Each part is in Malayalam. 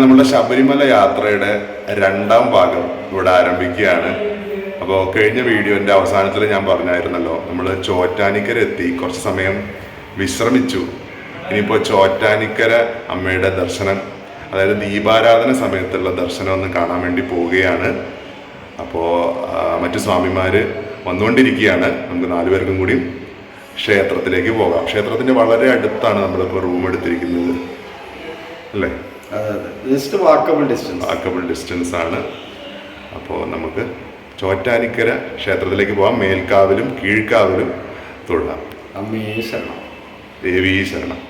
നമ്മുടെ ശബരിമല യാത്രയുടെ രണ്ടാം ഭാഗം ഇവിടെ ആരംഭിക്കുകയാണ്. അപ്പോൾ കഴിഞ്ഞ വീഡിയോന്റെ അവസാനത്തിൽ ഞാൻ പറഞ്ഞായിരുന്നല്ലോ നമ്മൾ ചോറ്റാനിക്കര എത്തി. കുറച്ച് സമയം വിശ്രമിച്ചു. ഇനിയിപ്പോൾ ചോറ്റാനിക്കര അമ്മയുടെ ദർശനം അതായത് ദീപാരാധന സമയത്തുള്ള ദർശനം ഒന്ന് കാണാൻ വേണ്ടി പോവുകയാണ്. അപ്പോൾ മറ്റു സ്വാമിമാർ വന്നുകൊണ്ടിരിക്കുകയാണ്. നമുക്ക് നാലുപേർക്കും കൂടി ക്ഷേത്രത്തിലേക്ക് പോകാം. ക്ഷേത്രത്തിന്റെ വളരെ അടുത്താണ് നമ്മളിപ്പോൾ റൂം എടുത്തിരിക്കുന്നത്. അല്ലേ? Just walkable distance walkable distance ആണ്. അപ്പോൾ നമുക്ക് ചോറ്റാനിക്കര ക്ഷേത്രത്തിലേക്ക് പോകാം മേൽക്കാവിലും കീഴ്ക്കാവിലും തൊഴാം. അമ്മേ ശരണം ദേവീ ശരണം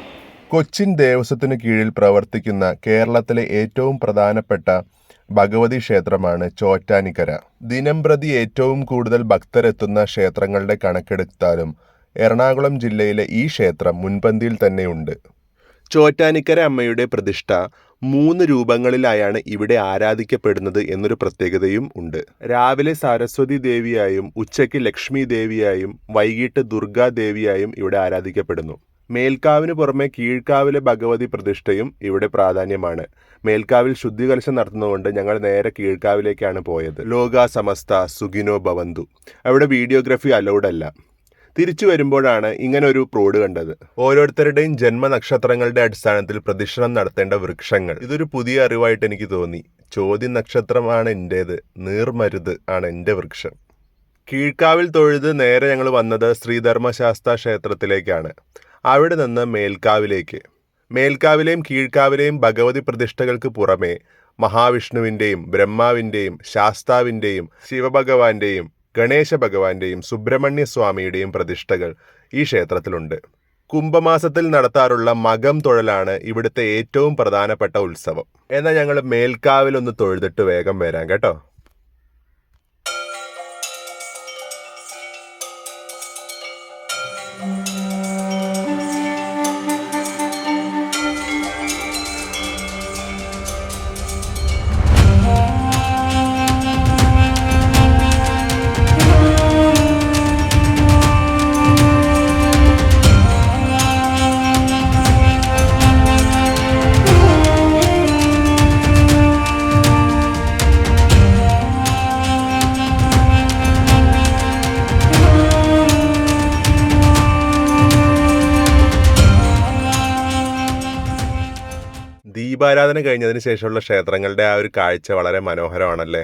കൊച്ചിൻ ദേവസ്വത്തിന് കീഴിൽ പ്രവർത്തിക്കുന്ന കേരളത്തിലെ ഏറ്റവും പ്രധാനപ്പെട്ട ഭഗവതി ക്ഷേത്രമാണ് ചോറ്റാനിക്കര. ദിനംപ്രതി ഏറ്റവും കൂടുതൽ ഭക്തരെത്തുന്ന ക്ഷേത്രങ്ങളുടെ കണക്കെടുത്താലും എറണാകുളം ജില്ലയിലെ ഈ ക്ഷേത്രം മുൻപന്തിയിൽ തന്നെയുണ്ട്. ചോറ്റാനിക്കര അമ്മയുടെ പ്രതിഷ്ഠ മൂന്ന് രൂപങ്ങളിലായാണ് ഇവിടെ ആരാധിക്കപ്പെടുന്നത് എന്നൊരു പ്രത്യേകതയും ഉണ്ട്. രാവിലെ സരസ്വതി ദേവിയായും ഉച്ചയ്ക്ക് ലക്ഷ്മി ദേവിയായും വൈകിട്ട് ദുർഗാ ദേവിയായും ഇവിടെ ആരാധിക്കപ്പെടുന്നു. മേൽക്കാവിന് പുറമെ കീഴ്ക്കാവിലെ ഭഗവതി പ്രതിഷ്ഠയും ഇവിടെ പ്രാധാന്യമാണ്. മേൽക്കാവിൽ ശുദ്ധികലശം നടത്തുന്നതുകൊണ്ട് ഞങ്ങൾ നേരെ കീഴ്ക്കാവിലേക്കാണ് പോയത്. ലോക സമസ്ത സുഖിനോ ഭവന്തു. അവിടെ വീഡിയോഗ്രഫി അലൗഡ് അല്ല തിരിച്ചു വരുമ്പോഴാണ് ഇങ്ങനെ ഒരു പ്രോഡ് കണ്ടത്. ഓരോരുത്തരുടെയും ജന്മനക്ഷത്രങ്ങളുടെ അടിസ്ഥാനത്തിൽ പ്രദക്ഷിണം നടത്തേണ്ട വൃക്ഷങ്ങൾ. ഇതൊരു പുതിയ അറിവായിട്ട് എനിക്ക് തോന്നി. ചോദ്യ നക്ഷത്രമാണ് എന്റേത് നീർമരുത് ആണ് എന്റെ വൃക്ഷം. കീഴ്ക്കാവിൽ തൊഴുത് നേരെ ഞങ്ങൾ വന്നത് ശ്രീധർമ്മശാസ്ത്ര ക്ഷേത്രത്തിലേക്കാണ്. അവിടെ നിന്ന് മേൽക്കാവിലേക്ക്. മേൽക്കാവിലെയും കീഴ്ക്കാവിലെയും ഭഗവതി പ്രതിഷ്ഠകൾക്ക് പുറമേ മഹാവിഷ്ണുവിന്റെയും ബ്രഹ്മാവിന്റെയും ശാസ്താവിന്റെയും ശിവഭഗവാന്റെയും ഗണേശ ഭഗവാന്റെയും സുബ്രഹ്മണ്യ സ്വാമിയുടെയും പ്രതിഷ്ഠകൾ ഈ ക്ഷേത്രത്തിലുണ്ട്. കുംഭമാസത്തിൽ നടത്താറുള്ള മകം തൊഴലാണ് ഇവിടുത്തെ ഏറ്റവും പ്രധാനപ്പെട്ട ഉത്സവം. എന്നാൽ ഞങ്ങൾ മേൽക്കാവിലൊന്ന് തൊഴുതിട്ട് വേഗം വരാം കേട്ടോ. ദീപാരാധന കഴിഞ്ഞതിന് ശേഷമുള്ള ക്ഷേത്രങ്ങളുടെ ആ ഒരു കാഴ്ച വളരെ മനോഹരമാണല്ലേ?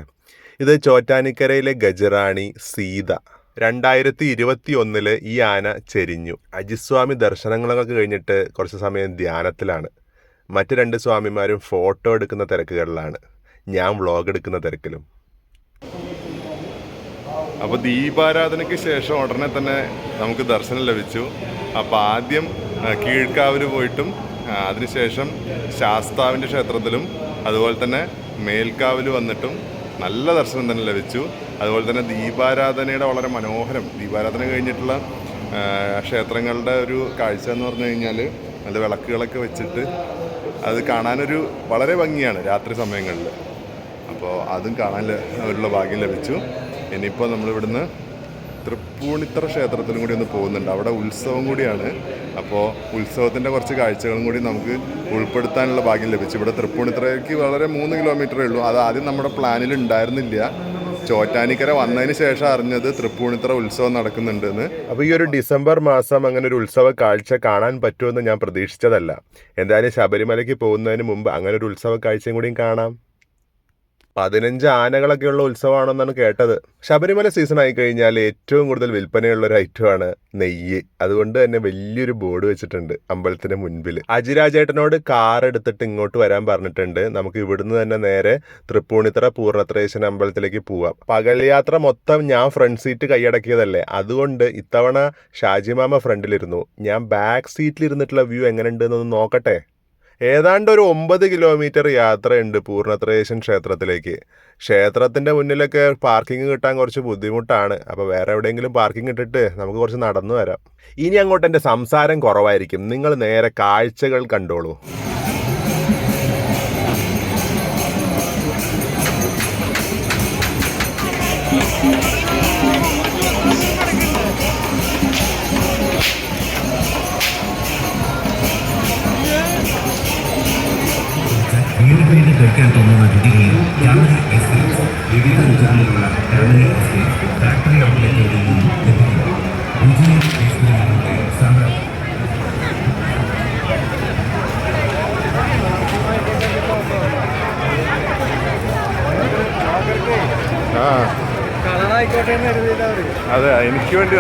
ഇത് ചോറ്റാനിക്കരയിലെ ഗജറാണി സീത. രണ്ടായിരത്തി ഇരുപത്തി ഒന്നിൽ ഈ ആന ചെരിഞ്ഞു. അജിസ്വാമി ദർശനങ്ങളൊക്കെ കഴിഞ്ഞിട്ട് കുറച്ച് സമയം ധ്യാനത്തിലാണ്. മറ്റ് രണ്ട് സ്വാമിമാരും ഫോട്ടോ എടുക്കുന്ന തിരക്കുകളിലാണ്. ഞാൻ വ്ളോഗ് എടുക്കുന്ന തിരക്കിലും. അപ്പോൾ ദീപാരാധനയ്ക്ക് ശേഷം ഉടനെ തന്നെ നമുക്ക് ദർശനം ലഭിച്ചു. അപ്പോൾ ആദ്യം കീഴ്ക്കാവിൽ പോയിട്ടും അതിനുശേഷം ശാസ്താവിന്റെ ക്ഷേത്രത്തിലും അതുപോലെ തന്നെ മേൽക്കാവിൽ വന്നിട്ടും നല്ല ദർശനം തന്നെ ലഭിച്ചു. അതുപോലെ തന്നെ ദീപാരാധനയുടെ വളരെ മനോഹരം ദീപാരാധന കഴിഞ്ഞിട്ടുള്ള ക്ഷേത്രങ്ങളുടെ ഒരു കാഴ്ച എന്ന് പറഞ്ഞു കഴിഞ്ഞാൽ നല്ല വിളക്കുകളൊക്കെ വെച്ചിട്ട് അത് കാണാനൊരു വളരെ ഭംഗിയാണ് രാത്രി സമയങ്ങളിൽ അപ്പോൾ അതും കാണാൻ ഉള്ള ഭാഗ്യം ലഭിച്ചു. ഇനിയിപ്പോൾ നമ്മളിവിടുന്ന് തൃപ്പൂണിത്തറ ക്ഷേത്രത്തിലും കൂടി ഒന്ന് പോകുന്നുണ്ട്. അവിടെ ഉത്സവം കൂടിയാണ്. അപ്പോൾ ഉത്സവത്തിന്റെ കുറച്ച് കാഴ്ചകളും കൂടി നമുക്ക് ഉൾപ്പെടുത്താനുള്ള ഭാഗ്യം ലഭിച്ചു. ഇവിടെ തൃപ്പൂണിത്തറയ്ക്ക് വളരെ മൂന്ന് കിലോമീറ്ററേ ഉള്ളൂ. അത് ആദ്യം നമ്മുടെ പ്ലാനിൽ ഉണ്ടായിരുന്നില്ല. ചോറ്റാനിക്കര വന്നതിന് ശേഷം അറിഞ്ഞത് തൃപ്പൂണിത്തറ ഉത്സവം നടക്കുന്നുണ്ടെന്ന്. അപ്പോൾ ഈ ഒരു ഡിസംബർ മാസം അങ്ങനെ ഒരു ഉത്സവ കാഴ്ച കാണാൻ പറ്റുമെന്ന് ഞാൻ പ്രതീക്ഷിച്ചതല്ല. എന്തായാലും ശബരിമലയ്ക്ക് പോകുന്നതിന് മുമ്പ് അങ്ങനെ ഒരു ഉത്സവ കാഴ്ചയും കൂടിയും കാണാം. പതിനഞ്ച് ആനകളൊക്കെയുള്ള ഉത്സവമാണെന്നാണ് കേട്ടത്. ശബരിമല സീസൺ ആയി കഴിഞ്ഞാൽ ഏറ്റവും കൂടുതൽ വിൽപ്പനയുള്ള ഒരു ഐറ്റമാണ് നെയ്യ്. അതുകൊണ്ട് തന്നെ വലിയൊരു ബോർഡ് വെച്ചിട്ടുണ്ട് അമ്പലത്തിന് മുൻപിൽ. അജിരാജേട്ടനോട് കാർ എടുത്തിട്ട് ഇങ്ങോട്ട് വരാൻ പറഞ്ഞിട്ടുണ്ട്. നമുക്ക് ഇവിടുന്ന് തന്നെ നേരെ തൃപ്പൂണിത്തറ പൂർണത്രേശൻ അമ്പലത്തിലേക്ക് പോവാം. പകൽ യാത്ര മൊത്തം ഞാൻ ഫ്രണ്ട് സീറ്റ് കൈയടക്കിയതല്ലേ. അതുകൊണ്ട് ഇത്തവണ ഷാജിമാമ ഫ്രണ്ടിലിരുന്നു ഞാൻ ബാക്ക് സീറ്റിൽ ഇരുന്നിട്ടുള്ള വ്യൂ എങ്ങനെയുണ്ട് എന്നൊന്ന് നോക്കട്ടെ? ഏതാണ്ട് ഒരു ഒമ്പത് കിലോമീറ്റർ യാത്രയുണ്ട് പൂർണത്രേശൻ ക്ഷേത്രത്തിലേക്ക്. ക്ഷേത്രത്തിന്റെ മുന്നിലൊക്കെ പാർക്കിംഗ് കിട്ടാൻ കുറച്ച് ബുദ്ധിമുട്ടാണ്. അപ്പോൾ വേറെ എവിടെയെങ്കിലും പാർക്കിംഗ് ഇട്ടിട്ട് നമുക്ക് കുറച്ച് നടന്നു വരാം. ഇനി അങ്ങോട്ട് എന്റെ സംസാരം കുറവായിരിക്കും. നിങ്ങൾ നേരെ കാഴ്ചകൾ കണ്ടോളൂ. വീണ്ടും കഴിക്കാൻ തോന്നുന്ന രുചികളിൽ ക്യാമറ എസ്റ്റേറ്റ് വിവിധ രുചികളിലുള്ള ക്യാമറ എസ്റ്റേറ്റ് ഫാക്ടറി ഔട്ട്ലെറ്റുകളിൽ നിന്നും ലഭിക്കുന്നു. രുചിയും സാമ്രാജ്യം അതെ എനിക്ക് വേണ്ടി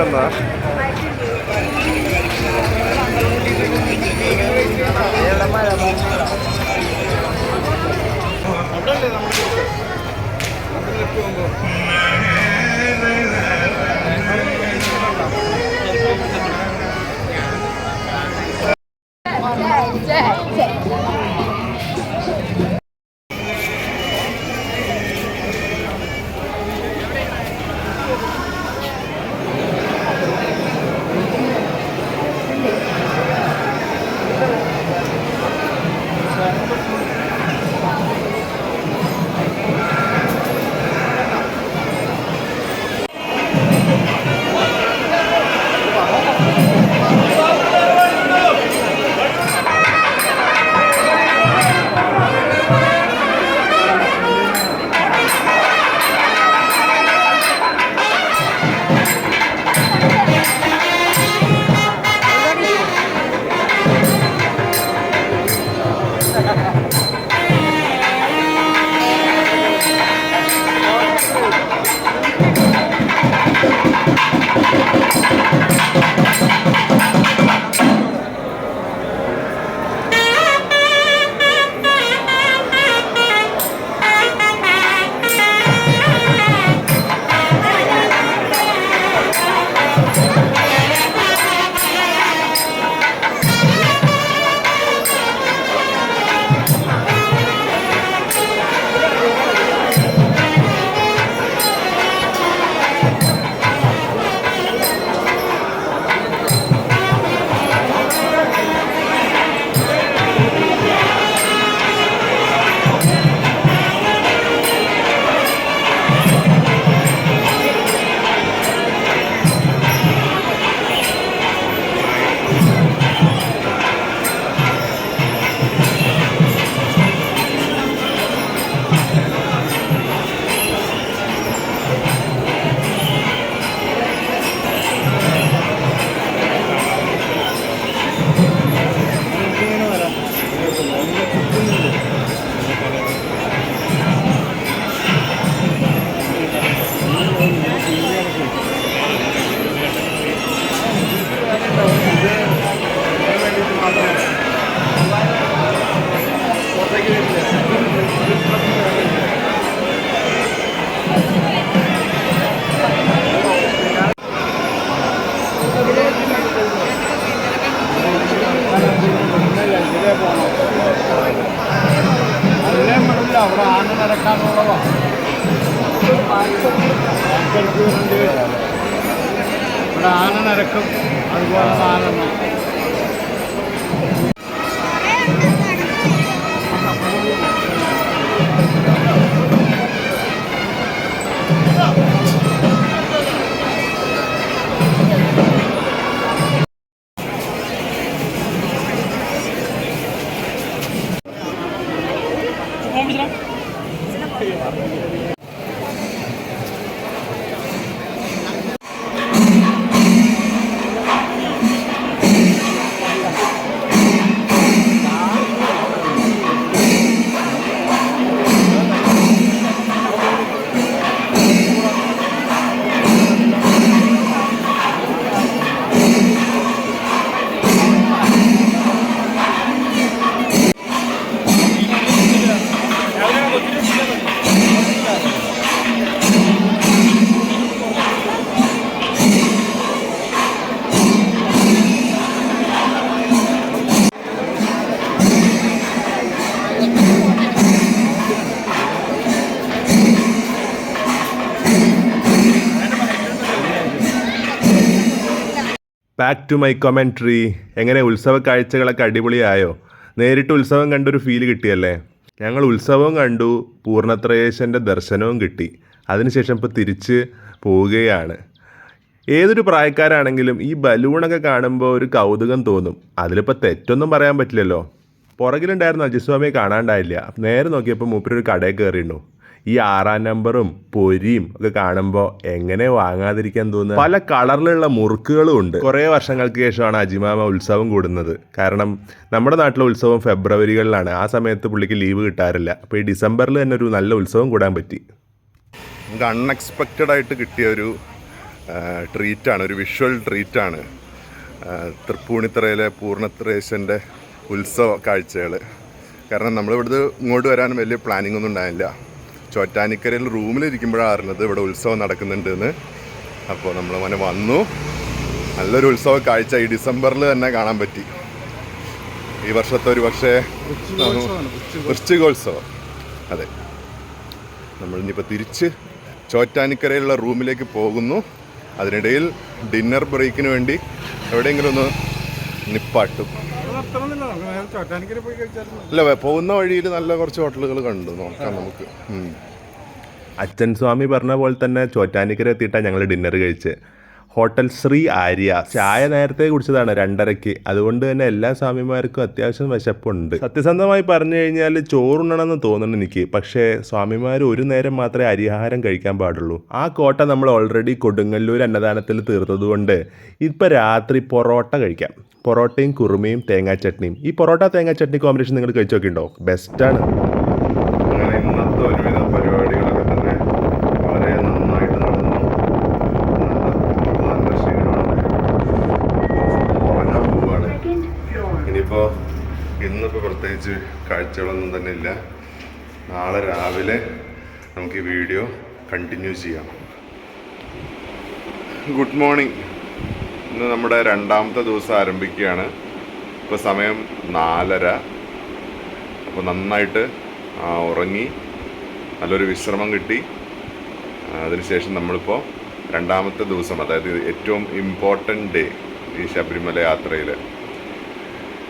വന്നാ അവിടെ ആന നടക്കാനുള്ളതാണ് ഇവിടെ ആന നരക്കും അതുപോലെ ആന ബാക്ക് ടു മൈ കൊമെൻട്രി എങ്ങനെ ഉത്സവ കാഴ്ചകളൊക്കെ അടിപൊളിയായോ? നേരിട്ട് ഉത്സവം കണ്ടൊരു ഫീൽ കിട്ടിയല്ലേ? ഞങ്ങൾ ഉത്സവവും കണ്ടു പൂർണത്രയേശന്റെ ദർശനവും കിട്ടി. അതിനുശേഷം ഇപ്പോൾ തിരിച്ച് പോവുകയാണ്. ഏതൊരു പ്രായക്കാരാണെങ്കിലും ഈ ബലൂണൊക്കെ കാണുമ്പോൾ ഒരു കൗതുകം തോന്നും. അതിലിപ്പോൾ തെറ്റൊന്നും പറയാൻ പറ്റില്ലല്ലോ. പുറകിലുണ്ടായിരുന്ന അജിസ്വാമിയെ കാണാണ്ടായില്ല. നേരെ നോക്കിയപ്പോൾ മൂപ്പര് ഒരു കടയിൽ കയറിയിട്ടു ഈ ആറാം നമ്പറും പൊരിയും ഒക്കെ കാണുമ്പോൾ എങ്ങനെ വാങ്ങാതിരിക്കാൻ തോന്നുക? പല കളറിലുള്ള മുറുക്കുകളും ഉണ്ട്. കുറേ വർഷങ്ങൾക്ക് ശേഷമാണ് അജിമാമ ഉത്സവം കൂടുന്നത്. കാരണം നമ്മുടെ നാട്ടിലെ ഉത്സവം ഫെബ്രുവരികളിലാണ്. ആ സമയത്ത് പുള്ളിക്ക് ലീവ് കിട്ടാറില്ല. അപ്പോൾ ഈ ഡിസംബറിൽ തന്നെ ഒരു നല്ല ഉത്സവം കൂടാൻ പറ്റി. നമുക്ക് അൺഎക്സ്പെക്റ്റഡ് ആയിട്ട് കിട്ടിയ ഒരു ട്രീറ്റ് ആണ്. ഒരു വിഷ്വൽ ട്രീറ്റ് ആണ്. തൃപ്പൂണിത്തറയിലെ പൂർണത്രേശന്റെ ഉത്സവ കാഴ്ചകൾ കാരണം നമ്മളിവിടുന്ന് ഇങ്ങോട്ട് വരാൻ വലിയ പ്ലാനിംഗ് ഒന്നും ഉണ്ടായില്ല. ചോറ്റാനിക്കരയിൽ റൂമിലിരിക്കുമ്പോഴാണ് അറിഞ്ഞത് ഇവിടെ ഉത്സവം നടക്കുന്നുണ്ട് എന്ന് അപ്പോൾ നമ്മൾ അങ്ങനെ വന്നു. നല്ലൊരു ഉത്സവ കാഴ്ച ഈ ഡിസംബറിൽ തന്നെ കാണാൻ പറ്റി. ഈ വർഷത്തെ ഒരു പക്ഷേ വൃശ്ചികോത്സവം അതെ. നമ്മൾ ഇനിയിപ്പോൾ തിരിച്ച് ചോറ്റാനിക്കരയിലുള്ള റൂമിലേക്ക് പോകുന്നു. അതിനിടയിൽ ഡിന്നർ ബ്രേക്കിന് വേണ്ടി എവിടെയെങ്കിലും ഒന്ന് നിപ്പാട്ടും. അല്ല പോകുന്ന വഴിയിൽ നല്ല കുറച്ച് ഹോട്ടലുകൾ കണ്ടു. നോക്കാം നമുക്ക്. അച്ഛൻ സ്വാമി പറഞ്ഞ പോലെ തന്നെ ചോറ്റാനിക്കര എത്തിയിട്ടാണ് ഞങ്ങൾ ഡിന്നർ കഴിച്ച്. ഹോട്ടൽ ശ്രീ ആര്യ. ചായ നേരത്തെ കുടിച്ചതാണ് രണ്ടരയ്ക്ക്. അതുകൊണ്ട് തന്നെ എല്ലാ സ്വാമിമാർക്കും അത്യാവശ്യം വിശപ്പുണ്ട്. സത്യസന്ധമായി പറഞ്ഞു കഴിഞ്ഞാൽ ചോറുണ്ണണമെന്ന് തോന്നുന്നു എനിക്ക്. പക്ഷേ സ്വാമിമാർ ഒരു നേരം മാത്രമേ അരിഹാരം കഴിക്കാൻ പാടുള്ളൂ. ആ കോട്ട നമ്മൾ ഓൾറെഡി കൊടുങ്ങല്ലൂർ അന്നദാനത്തിൽ തീർത്തതുകൊണ്ട് ഇപ്പം രാത്രി പൊറോട്ട കഴിക്കാം. പൊറോട്ടയും കുറുമയും തേങ്ങാ ചട്നിയും. ഈ പൊറോട്ട തേങ്ങാ ചട്നി കോമ്പിനേഷൻ നിങ്ങൾ കഴിച്ചു നോക്കിയിട്ടുണ്ടോ ബെസ്റ്റാണ് അങ്ങനെ ഇന്നത്തെ ഒരുവിധ പരിപാടികളൊക്കെ തന്നെ വളരെ നന്നായിട്ട് നടന്നു നല്ല നല്ല ക്ഷീണമുണ്ട് ഉറങ്ങാൻ പോവാണ് ഇനിയിപ്പോൾ ഇന്നിപ്പോൾ പ്രത്യേകിച്ച് കാഴ്ചകളൊന്നും തന്നെ ഇല്ല. നാളെ രാവിലെ നമുക്ക് ഈ വീഡിയോ കണ്ടിന്യൂ ചെയ്യാം. ഗുഡ് മോർണിംഗ് ഇന്ന് നമ്മുടെ രണ്ടാമത്തെ ദിവസം ആരംഭിക്കുകയാണ്. ഇപ്പോൾ സമയം നാലര. അപ്പോൾ നന്നായിട്ട് ഉറങ്ങി നല്ലൊരു വിശ്രമം കിട്ടി. അതിനുശേഷം നമ്മളിപ്പോൾ രണ്ടാമത്തെ ദിവസം അതായത് ഏറ്റവും ഇമ്പോർട്ടന്റ് ഡേ ഈ ശബരിമല യാത്രയിൽ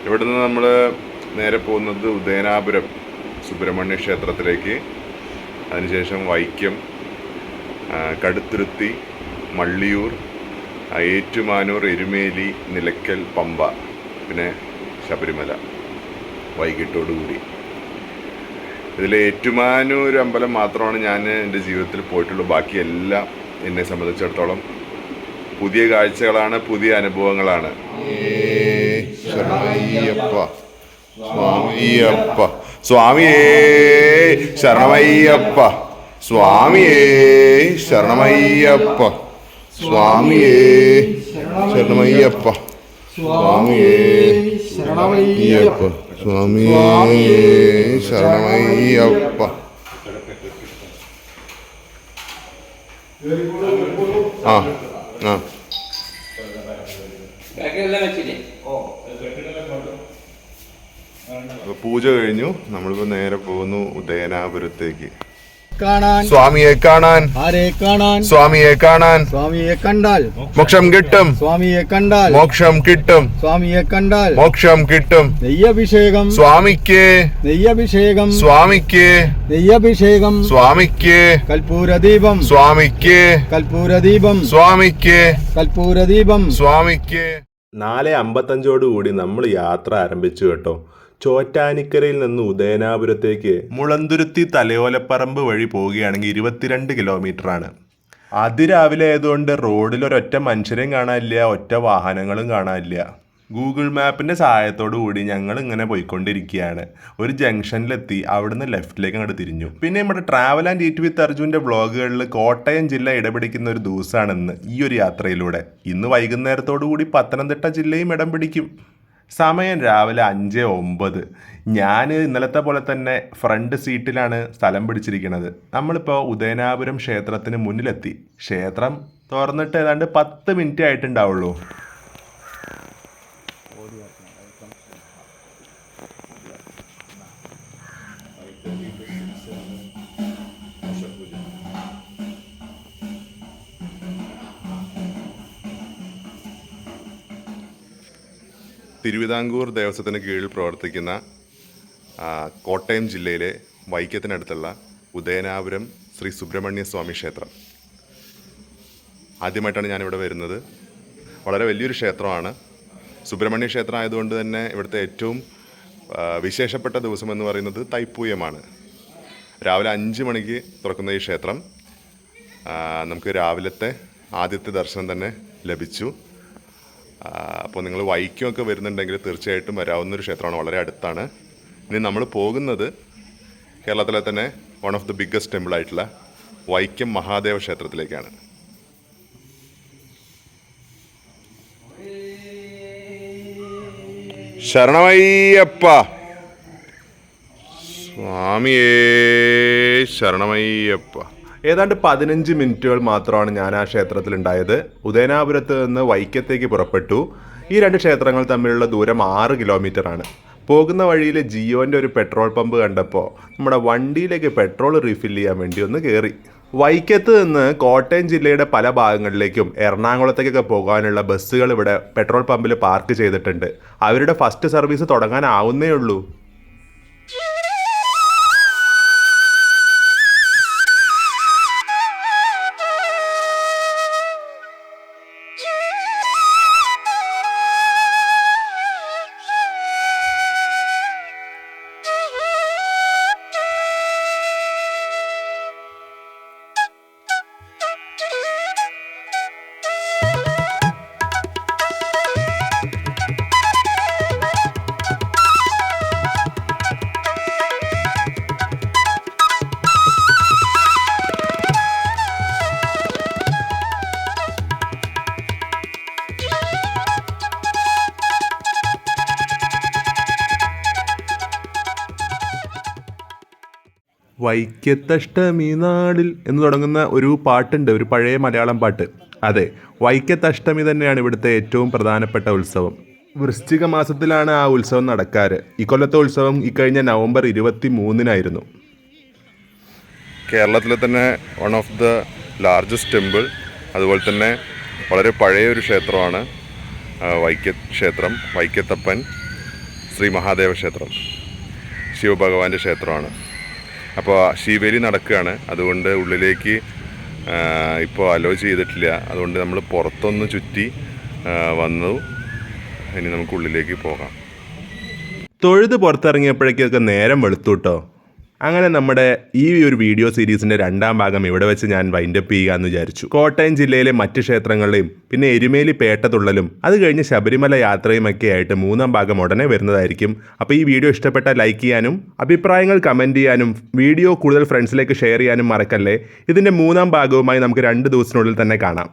ഇവിടുന്ന് നമ്മൾ നേരെ പോകുന്നത് ഉദയനാപുരം സുബ്രഹ്മണ്യ ക്ഷേത്രത്തിലേക്ക്. അതിനുശേഷം വൈക്കം കടുത്തുരുത്തി മള്ളിയൂർ ഏറ്റുമാനൂർ എരുമേലി നിലയ്ക്കൽ പമ്പ പിന്നെ ശബരിമല വൈകിട്ടോടുകൂടി. ഇതിൽ ഏറ്റുമാനൂർ അമ്പലം മാത്രമാണ് ഞാൻ എന്റെ ജീവിതത്തിൽ പോയിട്ടുള്ളൂ. ബാക്കിയെല്ലാം എന്നെ സംബന്ധിച്ചിടത്തോളം പുതിയ കാഴ്ചകളാണ് പുതിയ അനുഭവങ്ങളാണ്. ശരണമയ്യപ്പ. സ്വാമിയപ്പ. സ്വാമിയേ ശരണമയ്യപ്പ. സ്വാമിയേ ശരണമയ്യപ്പ. സ്വാമിയേ ശരണമയ്യപ്പ. സ്വാമിയേ ശരണമയ്യപ്പ. സ്വാമിയേ ശരണമയ്യപ്പ. ആ ആ. അപ്പൊ പൂജ കഴിഞ്ഞു. നമ്മളിപ്പോ നേരെ പോകുന്നു ഉദയനാപുരത്തേക്ക്. കാണാൻ. സ്വാമിയെ കാണാൻ. ആരെ കാണാൻ? സ്വാമിയെ കാണാൻ. സ്വാമിയെ കണ്ടാൽ. മോക്ഷം കിട്ടും. സ്വാമിയെ കണ്ടാൽ. മോക്ഷം കിട്ടും. സ്വാമിയെ കണ്ടാൽ. മോക്ഷം കിട്ടും. നെയ്യഭിഷേകം. സ്വാമിക്ക്. നെയ്യഭിഷേകം. സ്വാമിക്ക്. നെയ്യഭിഷേകം. സ്വാമിക്ക്. കൽപ്പൂരദീപം സ്വാമിക്ക്. കൽപ്പൂരദീപം സ്വാമിക്ക്. കൽപ്പൂരദീപം സ്വാമിക്ക്. നാല് അമ്പത്തഞ്ചോടുകൂടി നമ്മൾ യാത്ര ആരംഭിച്ചു കേട്ടോ. ചോറ്റാനിക്കരയിൽ നിന്ന് ഉദയനാപുരത്തേക്ക് മുളന്തുരുത്തി തലയോലപ്പറമ്പ് വഴി പോവുകയാണെങ്കിൽ ഇരുപത്തിരണ്ട് കിലോമീറ്റർ ആണ് അതിരാവിലെ ആയതുകൊണ്ട് റോഡിൽ ഒരൊറ്റ മനുഷ്യരെയും കാണാനില്ല ഒറ്റ വാഹനങ്ങളും കാണാനില്ല. ഗൂഗിൾ മാപ്പിന്റെ സഹായത്തോടു കൂടി ഞങ്ങൾ ഇങ്ങനെ പോയിക്കൊണ്ടിരിക്കുകയാണ്. ഒരു ജംഗ്ഷനിലെത്തി അവിടുന്ന് ലെഫ്റ്റിലേക്ക് അങ്ങോട്ട് തിരിഞ്ഞു. പിന്നെ നമ്മുടെ ട്രാവൽ ആൻഡ് ഈറ്റ് വിത്ത് അർജുന്റെ വ്ളോഗുകളിൽ കോട്ടയം ജില്ല ഇടപിടിക്കുന്ന ഒരു ദിവസമാണെന്ന് ഈ ഒരു യാത്രയിലൂടെ. ഇന്ന് വൈകുന്നേരത്തോടു കൂടി പത്തനംതിട്ട ജില്ലയും ഇടം പിടിക്കും. സമയം രാവിലെ അഞ്ച് ഒമ്പത്. ഞാൻ ഇന്നലത്തെ പോലെ തന്നെ ഫ്രണ്ട് സീറ്റിലാണ് സ്ഥലം പിടിച്ചിരിക്കുന്നത് നമ്മളിപ്പോൾ ഉദയനാപുരം ക്ഷേത്രത്തിന് മുന്നിലെത്തി. ക്ഷേത്രം തുറന്നിട്ട് ഏതാണ്ട് പത്ത് മിനിറ്റ് ആയിട്ടുണ്ടാവുള്ളൂ. തിരുവിതാംകൂർ ദേവസ്വത്തിന് കീഴിൽ പ്രവർത്തിക്കുന്ന കോട്ടയം ജില്ലയിലെ വൈക്കത്തിനടുത്തുള്ള ഉദയനാപുരം ശ്രീ സുബ്രഹ്മണ്യ സ്വാമി ക്ഷേത്രം. ആദ്യമായിട്ടാണ് ഞാനിവിടെ വരുന്നത്. വളരെ വലിയൊരു ക്ഷേത്രമാണ്. സുബ്രഹ്മണ്യ ക്ഷേത്രം ആയതുകൊണ്ട് തന്നെ ഇവിടുത്തെ ഏറ്റവും വിശേഷപ്പെട്ട ദിവസം എന്ന് പറയുന്നത് തൈപ്പൂയമാണ്. രാവിലെ അഞ്ച് മണിക്ക് തുറക്കുന്ന ഈ ക്ഷേത്രം നമുക്ക് രാവിലത്തെ ആദ്യത്തെ ദർശനം തന്നെ ലഭിച്ചു. അപ്പോൾ നിങ്ങൾ വൈക്കമൊക്കെ വരുന്നുണ്ടെങ്കിൽ തീർച്ചയായിട്ടും വരാവുന്ന ഒരു ക്ഷേത്രമാണ്. വളരെ അടുത്താണ്. ഇനി നമ്മൾ പോകുന്നത് കേരളത്തിലെ തന്നെ one of the biggest temple ആയിട്ടുള്ള വൈക്കം മഹാദേവ ക്ഷേത്രത്തിലേക്കാണ്. ശരണമയ്യപ്പ. സ്വാമിയേ ശരണമയ്യപ്പ. ഏതാണ്ട് പതിനഞ്ച് മിനിറ്റുകൾ മാത്രമാണ് ഞാൻ ആ ക്ഷേത്രത്തിൽ ഉണ്ടായത് ഉദയനാപുരത്ത് നിന്ന് വൈക്കത്തേക്ക് പുറപ്പെട്ടു. ഈ രണ്ട് ക്ഷേത്രങ്ങൾ തമ്മിലുള്ള ദൂരം ആറ് കിലോമീറ്റർ ആണ് പോകുന്ന വഴിയിൽ ജിയോന്റെ ഒരു പെട്രോൾ പമ്പ് കണ്ടപ്പോൾ നമ്മുടെ വണ്ടിയിലേക്ക് പെട്രോൾ റീഫിൽ ചെയ്യാൻ വേണ്ടി ഒന്ന് കയറി വൈക്കത്ത് നിന്ന് കോട്ടയം ജില്ലയുടെ പല ഭാഗങ്ങളിലേക്കും എറണാകുളത്തേക്കൊക്കെ പോകാനുള്ള ബസ്സുകൾ ഇവിടെ പെട്രോൾ പമ്പിൽ പാർക്ക് ചെയ്തിട്ടുണ്ട്. അവരുടെ ഫസ്റ്റ് സർവീസ് തുടങ്ങാനാവുന്നേ ഉള്ളൂ. വൈക്കത്തഷ്ടമി നാടിൽ എന്ന് തുടങ്ങുന്ന ഒരു പാട്ടുണ്ട് ഒരു പഴയ മലയാളം പാട്ട്. അതെ വൈക്കത്തഷ്ടമി തന്നെയാണ് ഇവിടുത്തെ ഏറ്റവും പ്രധാനപ്പെട്ട ഉത്സവം. വൃശ്ചിക മാസത്തിലാണ് ആ ഉത്സവം നടക്കാറ്. ഇക്കൊല്ലത്തെ ഉത്സവം ഇക്കഴിഞ്ഞ നവംബർ ഇരുപത്തി മൂന്നിനായിരുന്നു കേരളത്തിലെ തന്നെ one of the largest temple അതുപോലെ തന്നെ വളരെ പഴയ ഒരു ക്ഷേത്രമാണ് വൈക്ക ക്ഷേത്രം വൈക്കത്തപ്പൻ ശ്രീ മഹാദേവ ക്ഷേത്രം ശിവഭഗവാന്റെ ക്ഷേത്രമാണ്. അപ്പോൾ ശിവേലി നടക്കുകയാണ്. അതുകൊണ്ട് ഉള്ളിലേക്ക് ഇപ്പോൾ അലോ ചെയ്തിട്ടില്ല. അതുകൊണ്ട് നമ്മൾ പുറത്തൊന്ന് ചുറ്റി വന്നു. ഇനി നമുക്ക് ഉള്ളിലേക്ക് പോകാം. തൊഴുത് പുറത്തിറങ്ങിയപ്പോഴേക്കൊക്കെ നേരം വെളുത്തു കേട്ടോ അങ്ങനെ നമ്മുടെ ഈ ഒരു വീഡിയോ സീരീസിന്റെ രണ്ടാം ഭാഗം ഇവിടെ വെച്ച് ഞാൻ വൈൻഡപ്പ് ചെയ്യുക എന്ന് വിചാരിച്ചു. കോട്ടയം ജില്ലയിലെ മറ്റ് ക്ഷേത്രങ്ങളെയും പിന്നെ എരുമേലി പേട്ടതുള്ളലും അത് കഴിഞ്ഞ് ശബരിമല യാത്രയും ഒക്കെ ആയിട്ട് മൂന്നാം ഭാഗം ഉടനെ വരുന്നതായിരിക്കും. അപ്പോൾ ഈ വീഡിയോ ഇഷ്ടപ്പെട്ട ലൈക്ക് ചെയ്യാനും അഭിപ്രായങ്ങൾ കമന്റ് ചെയ്യാനും വീഡിയോ കൂടുതൽ ഫ്രണ്ട്സിലേക്ക് ഷെയർ ചെയ്യാനും മറക്കല്ലേ? ഇതിന്റെ മൂന്നാം ഭാഗവുമായി നമുക്ക് രണ്ട് ദിവസത്തിനുള്ളിൽ തന്നെ കാണാം.